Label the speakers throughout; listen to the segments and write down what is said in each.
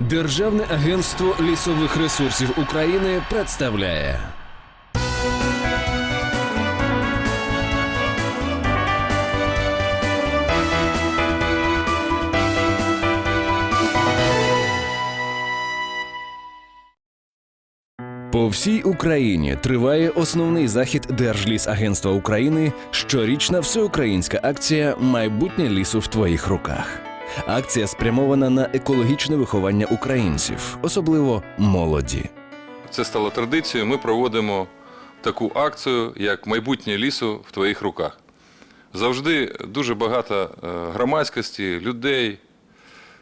Speaker 1: Державне агентство лісових ресурсів України представляє. По всій Україні триває основний захід Держлісагентства України щорічна всеукраїнська акція Майбутнє лісу в твоїх руках. Акція спрямована на екологічне виховання українців, особливо молоді.
Speaker 2: Це стало традицією. Ми проводимо таку акцію, як майбутнє лісу в твоїх руках. Завжди дуже багато е, громадськості, людей,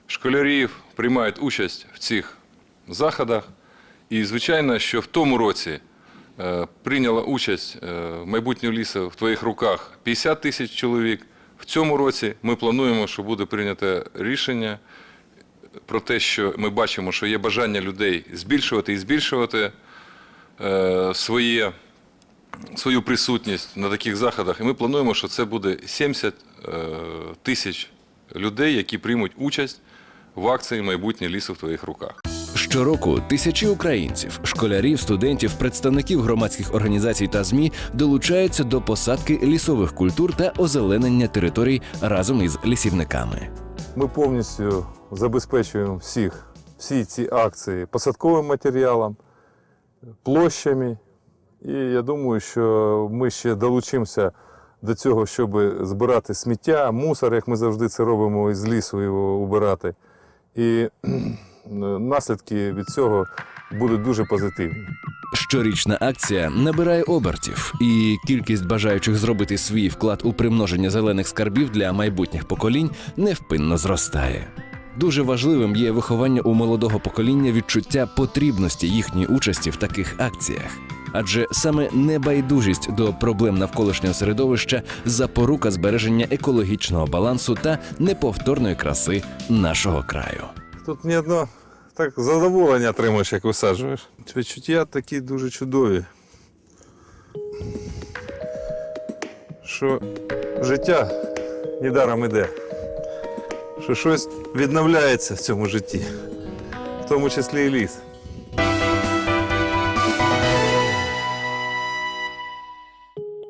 Speaker 2: школярів приймають участь в цих заходах. І, звичайно, що в тому році е, прийняло участь е, майбутнє лісу в твоїх руках 50 тисяч чоловік. В цьому році ми плануємо, що буде прийнято рішення про те, що ми бачимо, що є бажання людей збільшувати і збільшувати е, своє, свою присутність на таких заходах. І ми плануємо, що це буде 70 е, тисяч людей, які приймуть участь в акції Майбутнє лісу в твоїх руках.
Speaker 1: Щороку тисячі українців, школярів, студентів, представників громадських організацій та ЗМІ долучаються до посадки лісових культур та озеленення територій разом із лісівниками.
Speaker 3: Ми повністю забезпечуємо всіх, всі ці акції посадковим матеріалом, площами. І я думаю, що ми ще долучимося до цього, щоб збирати сміття, мусор, як ми завжди це робимо із лісу його убирати. І наслідки від цього будуть дуже позитивні.
Speaker 1: Щорічна акція набирає обертів, і кількість бажаючих зробити свій вклад у примноження зелених скарбів для майбутніх поколінь невпинно зростає. Дуже важливим є виховання у молодого покоління відчуття потрібності їхньої участі в таких акціях. Адже саме небайдужість до проблем навколишнього середовища запорука збереження екологічного балансу та неповторної краси нашого краю.
Speaker 3: Тут ні одно так задоволення отримуєш, як висаджуєш. Відчуття такі дуже чудові. Що життя недаром іде. Що щось відновляється в цьому житті, в тому числі і ліс.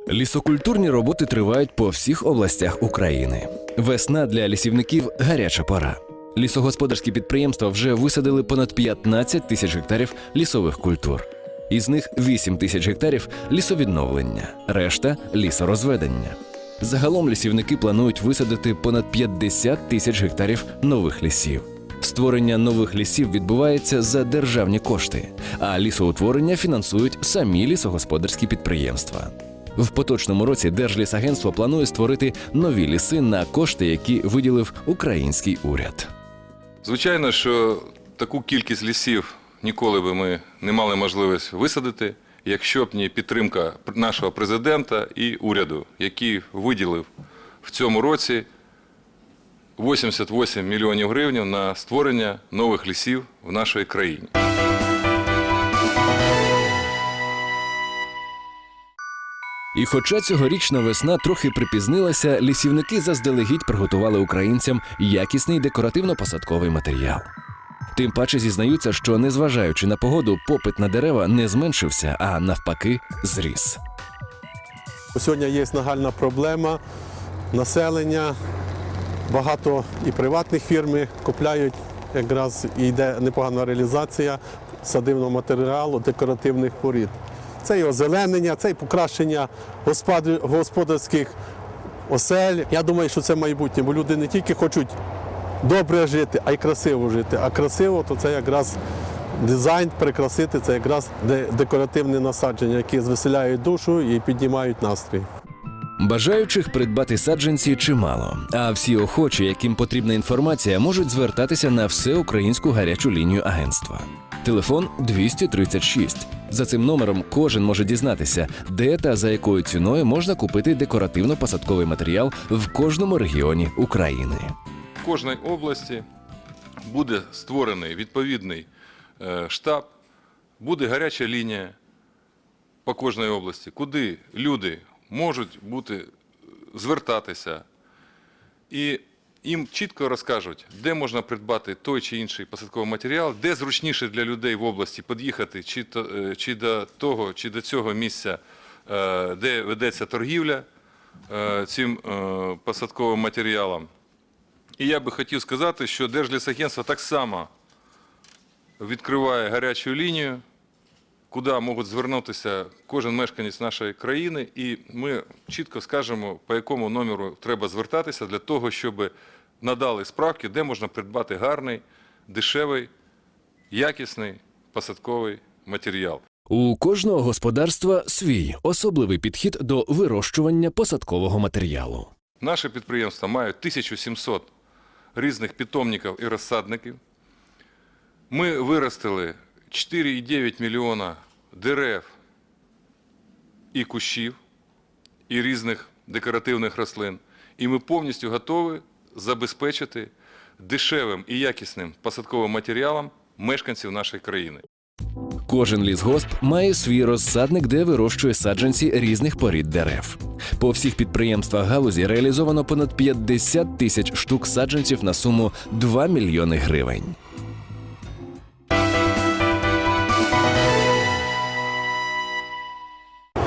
Speaker 1: Лісокультурні роботи тривають по всіх областях України. Весна для лісівників гаряча пора. Лісогосподарські підприємства вже висадили понад 15 тисяч гектарів лісових культур. Із них 8 тисяч гектарів лісовідновлення, решта лісорозведення. Загалом лісівники планують висадити понад 50 тисяч гектарів нових лісів. Створення нових лісів відбувається за державні кошти, а лісоутворення фінансують самі лісогосподарські підприємства. В поточному році Держлісагентство планує створити нові ліси на кошти, які виділив український уряд.
Speaker 2: Звичайно, що таку кількість лісів ніколи би ми не мали можливість висадити, якщо б не підтримка нашого президента і уряду, який виділив в цьому році 88 мільйонів гривень на створення нових лісів в нашій країні.
Speaker 1: І хоча цьогорічна весна трохи припізнилася, лісівники заздалегідь приготували українцям якісний декоративно-посадковий матеріал. Тим паче зізнаються, що незважаючи на погоду, попит на дерева не зменшився, а навпаки, зріс.
Speaker 4: Сьогодні є нагальна проблема населення. Багато і приватних фірм купляють, якраз і йде непогана реалізація садивного матеріалу, декоративних порід. Це і озеленення, це і покращення господарських осель. Я думаю, що це майбутнє, бо люди не тільки хочуть добре жити, а й красиво жити. А красиво то це якраз дизайн, прикрасити, це якраз декоративне насадження, які звеселяють душу і піднімають настрій.
Speaker 1: Бажаючих придбати саджанці чимало, а всі охочі, яким потрібна інформація, можуть звертатися на всеукраїнську гарячу лінію агентства. Телефон 236. За цим номером кожен може дізнатися, де та за якою ціною можна купити декоративно-посадковий матеріал в кожному регіоні України.
Speaker 2: В кожній області буде створений відповідний е, штаб, буде гаряча лінія по кожній області, куди люди можуть бути, звертатися. І їм чітко розкажуть, де можна придбати той чи інший посадковий матеріал, де зручніше для людей в області під'їхати чи, е, чи до того, чи до цього місця, е, де ведеться торгівля е, цим посадковим матеріалом. І я би хотів сказати, що Держлісагентство так само відкриває гарячу лінію, куди можуть звернутися кожен мешканець нашої країни, і ми чітко скажемо, по якому номеру треба звертатися для того, щоб надали справки, де можна придбати гарний, дешевий, якісний посадковий матеріал.
Speaker 1: У кожного господарства свій особливий підхід до вирощування посадкового матеріалу.
Speaker 2: Наші підприємства мають 1700 різних питомників і розсадників. Ми виростили 4,9 мільйона дерев і кущів, і різних декоративних рослин. І ми повністю готові забезпечити дешевим і якісним посадковим матеріалом мешканців нашої країни.
Speaker 1: Кожен лісгосп має свій розсадник, де вирощує саджанці різних порід дерев. По всіх підприємствах галузі реалізовано понад 50 тисяч штук саджанців на суму 2 мільйони гривень.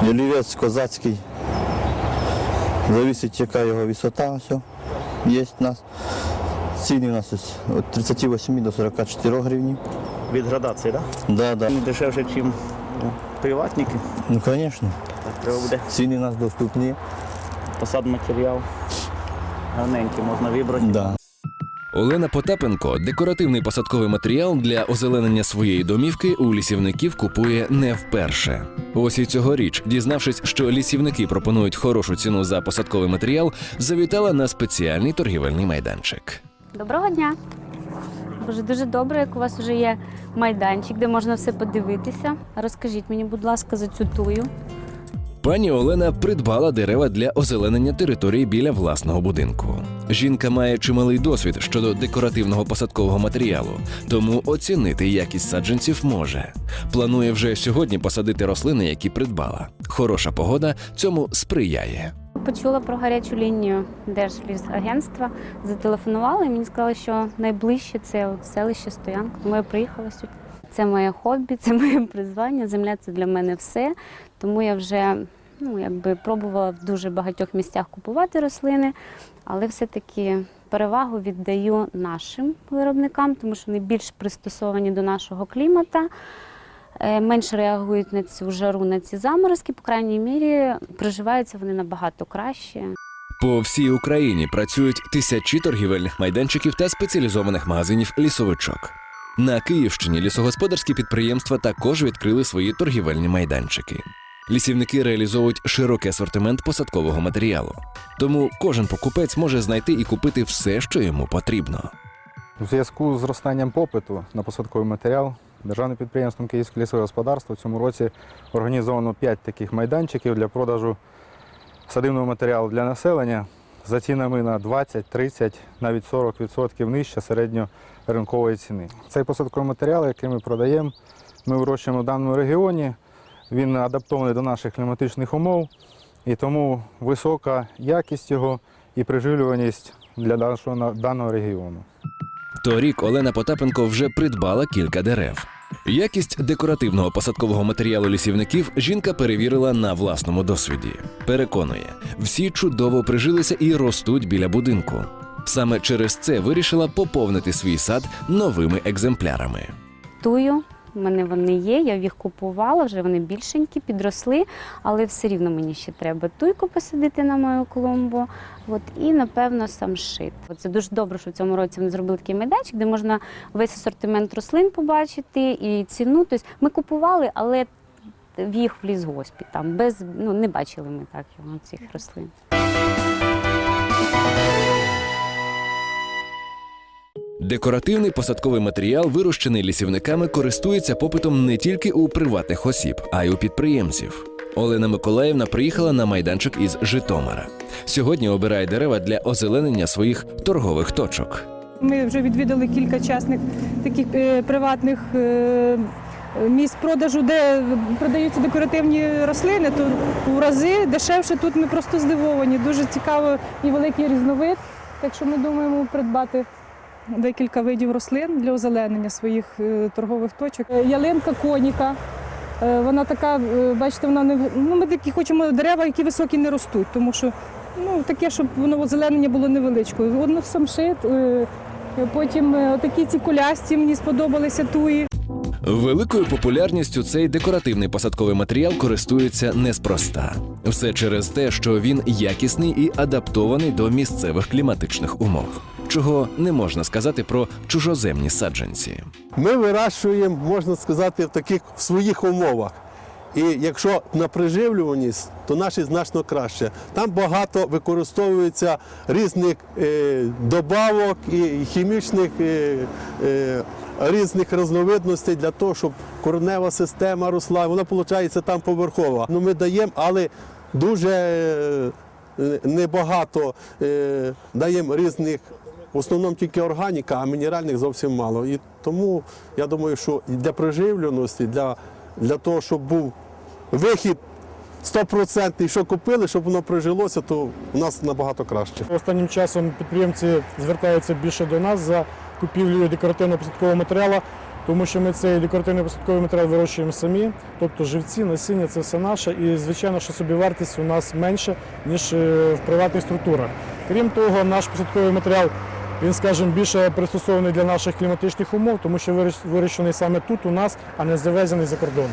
Speaker 5: Олівець козацький. Зависить, яка його висота, все. Є у нас. Ціни у нас ось від 38 до 44 гривні.
Speaker 6: Від градації, так?
Speaker 5: Да, да.
Speaker 6: Да? Дешевше, ніж приватники.
Speaker 5: Ну, звісно. Ціни у нас доступні.
Speaker 6: посад матеріал. Гарненький можна вибрати.
Speaker 5: Да.
Speaker 1: Олена Потапенко декоративний посадковий матеріал для озеленення своєї домівки у лісівників купує не вперше. Ось і цьогоріч, дізнавшись, що лісівники пропонують хорошу ціну за посадковий матеріал, завітала на спеціальний торгівельний майданчик.
Speaker 7: Доброго дня. Боже, дуже добре, як у вас вже є майданчик, де можна все подивитися. Розкажіть мені, будь ласка, за цю тую.
Speaker 1: Пані Олена придбала дерева для озеленення території біля власного будинку. Жінка має чималий досвід щодо декоративного посадкового матеріалу, тому оцінити якість саджанців може. Планує вже сьогодні посадити рослини, які придбала. Хороша погода цьому сприяє.
Speaker 7: Почула про гарячу лінію Держлісагентства, зателефонувала і мені сказали, що найближче це селище Стоянка. Тому я приїхала сюди. Це моє хобі, це моє призвання. Земля це для мене все. Тому я вже ну, якби пробувала в дуже багатьох місцях купувати рослини, але все-таки перевагу віддаю нашим виробникам, тому що вони більш пристосовані до нашого клімата. е, Менше реагують на цю жару, на ці заморозки, по крайній мірі, проживаються вони набагато краще.
Speaker 1: По всій Україні працюють тисячі торгівельних майданчиків та спеціалізованих магазинів лісовичок. На Київщині лісогосподарські підприємства також відкрили свої торгівельні майданчики. Лісівники реалізовують широкий асортимент посадкового матеріалу, тому кожен покупець може знайти і купити все, що йому потрібно.
Speaker 8: У зв'язку з зростанням попиту на посадковий матеріал державним підприємством Київське лісове господарство в цьому році організовано 5 таких майданчиків для продажу садивного матеріалу для населення за цінами на 20, 30, навіть 40% нижче середньоринкової ціни. Цей посадковий матеріал, який ми продаємо, ми вирощуємо в даному регіоні. Він адаптований до наших кліматичних умов і тому висока якість його і приживлюваність для нашого даного регіону.
Speaker 1: Торік Олена Потапенко вже придбала кілька дерев. Якість декоративного посадкового матеріалу лісівників жінка перевірила на власному досвіді. Переконує, всі чудово прижилися і ростуть біля будинку. Саме через це вирішила поповнити свій сад новими екземплярами.
Speaker 7: Тую, мене вони є, я їх купувала, вже вони більшенькі, підросли, але все рівно мені ще треба туйку посадити на мою клумбу. От, і, напевно, самшит. Це дуже добре, що в цьому році вони зробили такий майданчик, де можна весь асортимент рослин побачити і ціну. Тобто ми купували, але в їх в лісгоспі там без ну не бачили ми так його цих рослин.
Speaker 1: Декоративний посадковий матеріал, вирощений лісівниками, користується попитом не тільки у приватних осіб, а й у підприємців. Олена Миколаївна приїхала на майданчик із Житомира. Сьогодні обирає дерева для озеленення своїх торгових точок.
Speaker 9: Ми вже відвідали кілька частних таких е, приватних е, місць продажу, де продаються декоративні рослини, то у рази дешевше тут ми просто здивовані. Дуже цікаво і великий різновид. Так що ми думаємо придбати декілька видів рослин для озеленення своїх е, торгових точок. Е, Ялинка коніка. Е, Вона така, бачите, вона не ну, ми такі хочемо дерева, які високі не ростуть, тому що ну, таке, щоб воно озеленення було невеличкою. Воно самшит, потім такі ці кулясті мені сподобалися туї.
Speaker 1: Великою популярністю цей декоративний посадковий матеріал користується неспроста. Все через те, що він якісний і адаптований до місцевих кліматичних умов, чого не можна сказати про чужоземні саджанці.
Speaker 4: Ми вирощуємо, можна сказати, в таких в своїх умовах. І якщо на приживлюваність, то наші значно краще. Там багато використовується різних е, добавок і хімічних е, е, різних різновидностей для того, щоб коренева система росла. Вона виходить там поверхова. Ну, ми даємо, але дуже е, небагато е, даємо різних в основному тільки органіка, а мінеральних зовсім мало. І тому я думаю, що для приживленості, для, для того, щоб був вихід стопроцентний, що купили, щоб воно прижилося, то у нас набагато краще.
Speaker 10: Останнім часом підприємці звертаються більше до нас за купівлею декоративно-посадкового матеріалу, тому що ми цей декоративний посадковий матеріал вирощуємо самі, тобто живці, насіння це все наше, і звичайно, що собівартість у нас менша, ніж е, в приватних структурах. Крім того, наш посадковий матеріал. Він, скажімо, більше пристосований для наших кліматичних умов, тому що вирощ- вирощений саме тут у нас, а не завезений за кордоном.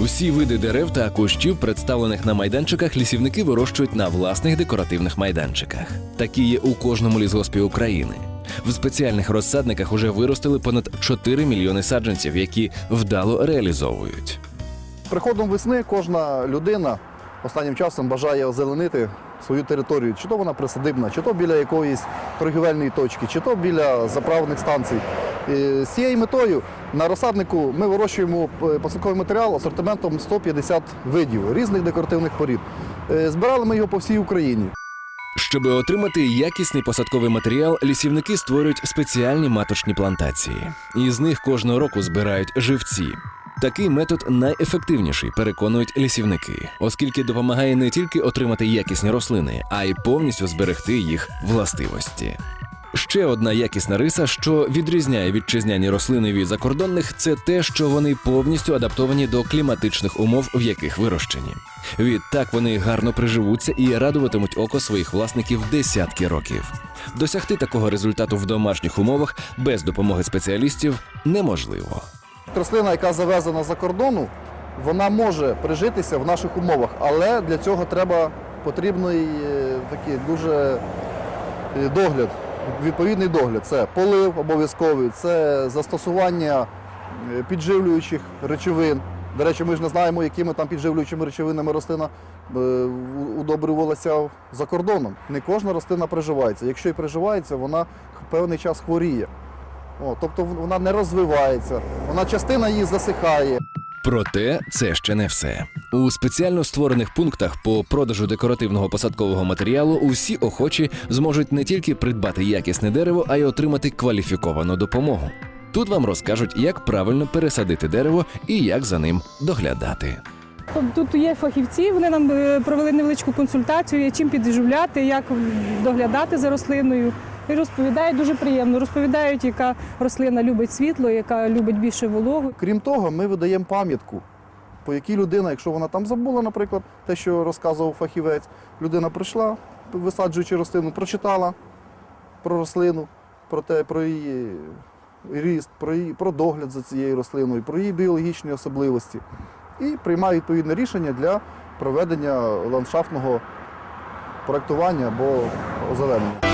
Speaker 1: Усі види дерев та кущів, представлених на майданчиках, лісівники вирощують на власних декоративних майданчиках. Такі є у кожному лісгоспі України. В спеціальних розсадниках уже виростили понад 4 мільйони саджанців, які вдало реалізовують.
Speaker 11: Приходом весни кожна людина останнім часом бажає озеленити свою територію, чи то вона присадибна, чи то біля якоїсь торгівельної точки, чи то біля заправних станцій. З цією метою на розсаднику ми вирощуємо е, посадковий матеріал асортиментом 150 видів різних декоративних порід. Е, Збирали ми його по всій Україні.
Speaker 1: Щоби отримати якісний посадковий матеріал, лісівники створюють спеціальні маточні плантації. Із них кожного року збирають живці. Такий метод найефективніший, переконують лісівники, оскільки допомагає не тільки отримати якісні рослини, а й повністю зберегти їх властивості. Ще одна якісна риса, що відрізняє вітчизняні рослини від закордонних, це те, що вони повністю адаптовані до кліматичних умов, в яких вирощені. Відтак вони гарно приживуться і радуватимуть око своїх власників десятки років. Досягти такого результату в домашніх умовах без допомоги спеціалістів неможливо.
Speaker 11: Рослина, яка завезена за кордону, вона може прижитися в наших умовах, але для цього треба потрібний е, такий дуже е, догляд, відповідний догляд. Це полив обов'язковий, це застосування е, підживлюючих речовин. До речі, ми ж не знаємо, якими там підживлюючими речовинами рослина удобрювалася за кордоном. Не кожна рослина приживається. Якщо і приживається, вона певний час хворіє. О, тобто вона не розвивається, вона частина її засихає.
Speaker 1: Проте це ще не все. У спеціально створених пунктах по продажу декоративного посадкового матеріалу усі охочі зможуть не тільки придбати якісне дерево, а й отримати кваліфіковану допомогу. Тут вам розкажуть, як правильно пересадити дерево і як за ним доглядати.
Speaker 9: Тут є фахівці, вони нам е, провели невеличку консультацію, чим підживляти, як доглядати за рослиною. І розповідають дуже приємно. Розповідають, яка рослина любить світло, яка любить більше вологу.
Speaker 11: Крім того, ми видаємо пам'ятку, по якій людина, якщо вона там забула, наприклад, те, що розказував фахівець, людина прийшла, висаджуючи рослину, прочитала про рослину, про те, про її ріст, про, її, про догляд за цією рослиною, про її біологічні особливості. І приймає відповідне рішення для проведення ландшафтного проектування або озеленення.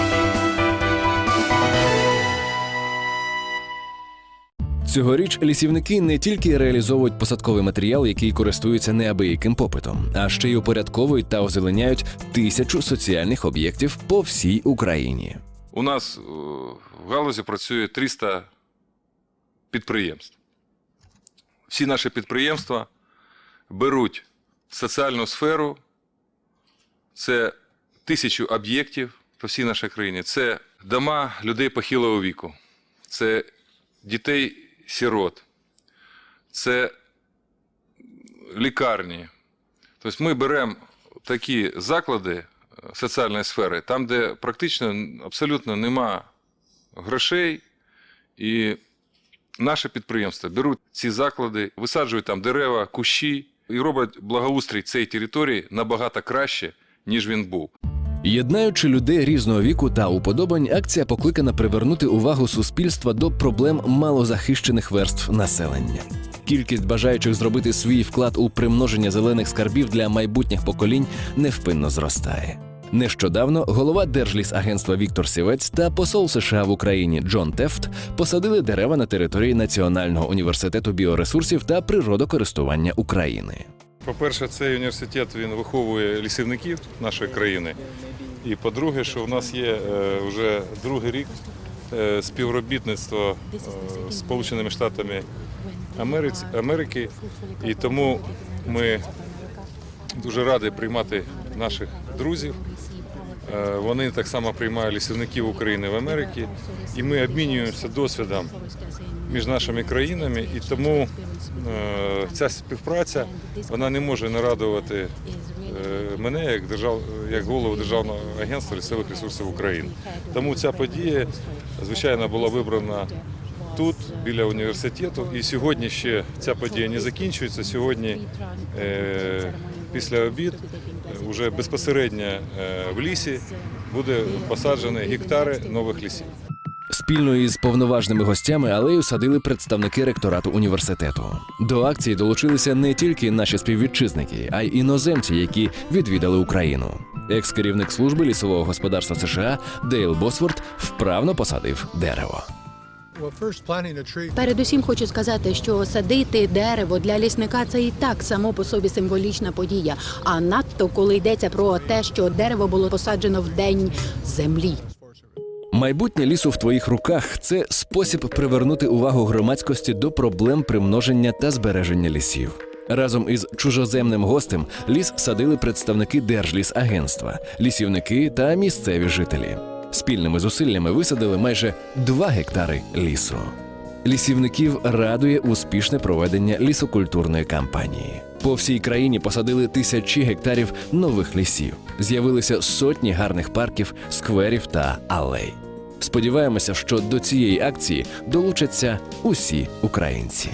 Speaker 1: Цьогоріч лісівники не тільки реалізовують посадковий матеріал, який користується неабияким попитом, а ще й упорядковують та озеленяють тисячу соціальних об'єктів по всій Україні.
Speaker 2: У нас е, в галузі працює 300 підприємств. Всі наші підприємства беруть соціальну сферу, це тисячу об'єктів по всій нашій країні. Це дома людей похилого віку, це дітей-сирот, це лікарні. Тобто ми беремо такі заклади, е, соціальної сфери, там, де практично абсолютно нема грошей, і наші підприємства беруть ці заклади, висаджують там дерева, кущі і роблять благоустрій цієї території набагато краще, ніж він був.
Speaker 1: Єднаючи людей різного віку та уподобань, акція покликана привернути увагу суспільства до проблем малозахищених верств населення. Кількість бажаючих зробити свій вклад у примноження зелених скарбів для майбутніх поколінь невпинно зростає. Нещодавно голова Держлісагентства Віктор Сівець та посол США в Україні Джон Тефт посадили дерева на території Національного університету біоресурсів та природокористування України.
Speaker 2: По-перше, цей університет він виховує лісівників нашої країни. І по-друге, що в нас є е, вже другий рік е, співробітництва е, з Сполученими Штатами Америки. І тому ми дуже раді приймати наших друзів. Вони так само приймають лісівників України в Америці, і ми обмінюємося досвідом між нашими країнами, і тому ця співпраця вона не може не радувати е, мене як держав, як голову Державного агентства лісових ресурсів України. Тому ця подія, звичайно, була вибрана тут, біля університету. І сьогодні ще ця подія не закінчується. Сьогодні, е, після обід, вже безпосередньо е, в лісі буде посаджені гектари нових лісів.
Speaker 1: Спільно із повноважними гостями алею садили представники ректорату університету. До акції долучилися не тільки наші співвітчизники, а й іноземці, які відвідали Україну. Екс-керівник служби лісового господарства США Дейл Босворт вправно посадив дерево.
Speaker 12: Передусім хочу сказати, що садити дерево для лісника це і так само по собі символічна подія. А надто коли йдеться про те, що дерево було посаджено в день землі.
Speaker 1: Майбутнє лісу в твоїх руках це спосіб привернути увагу громадськості до проблем примноження та збереження лісів. Разом із чужоземним гостем ліс садили представники Держлісагентства, лісівники та місцеві жителі. Спільними зусиллями висадили майже 2 гектари лісу. Лісівників радує успішне проведення лісокультурної кампанії. По всій країні посадили тисячі гектарів нових лісів. З'явилися сотні гарних парків, скверів та алей. Сподіваємося, що до цієї акції долучаться усі українці.